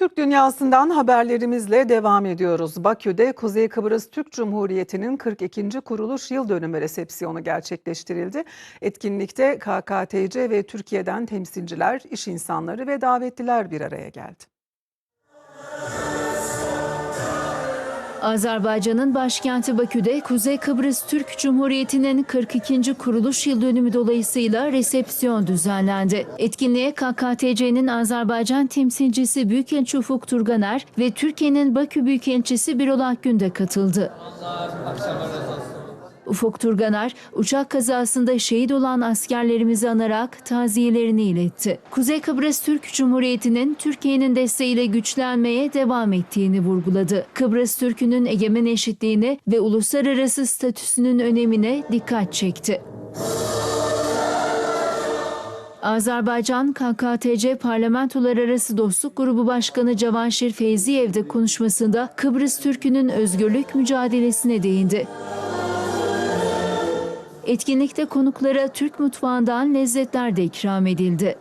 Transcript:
Türk dünyasından haberlerimizle devam ediyoruz. Bakü'de Kuzey Kıbrıs Türk Cumhuriyeti'nin 42. kuruluş yıl dönümü resepsiyonu gerçekleştirildi. Etkinlikte KKTC ve Türkiye'den temsilciler, iş insanları ve davetliler bir araya geldi. Azerbaycan'ın başkenti Bakü'de Kuzey Kıbrıs Türk Cumhuriyeti'nin 42. kuruluş yıl dönümü dolayısıyla resepsiyon düzenlendi. Etkinliğe KKTC'nin Azerbaycan temsilcisi Büyükelçi Ufuk Turganer ve Türkiye'nin Bakü Büyükelçisi Birol Akgün de katıldı. Ufuk Turganer, uçak kazasında şehit olan askerlerimizi anarak taziyelerini iletti. Kuzey Kıbrıs Türk Cumhuriyeti'nin Türkiye'nin desteğiyle güçlenmeye devam ettiğini vurguladı. Kıbrıs Türk'ünün egemen eşitliğine ve uluslararası statüsünün önemine dikkat çekti. Azerbaycan KKTC Parlamentolar Arası Dostluk Grubu Başkanı Cavanşir Feyziyev de konuşmasında Kıbrıs Türk'ünün özgürlük mücadelesine değindi. Etkinlikte konuklara Türk mutfağından lezzetler de ikram edildi.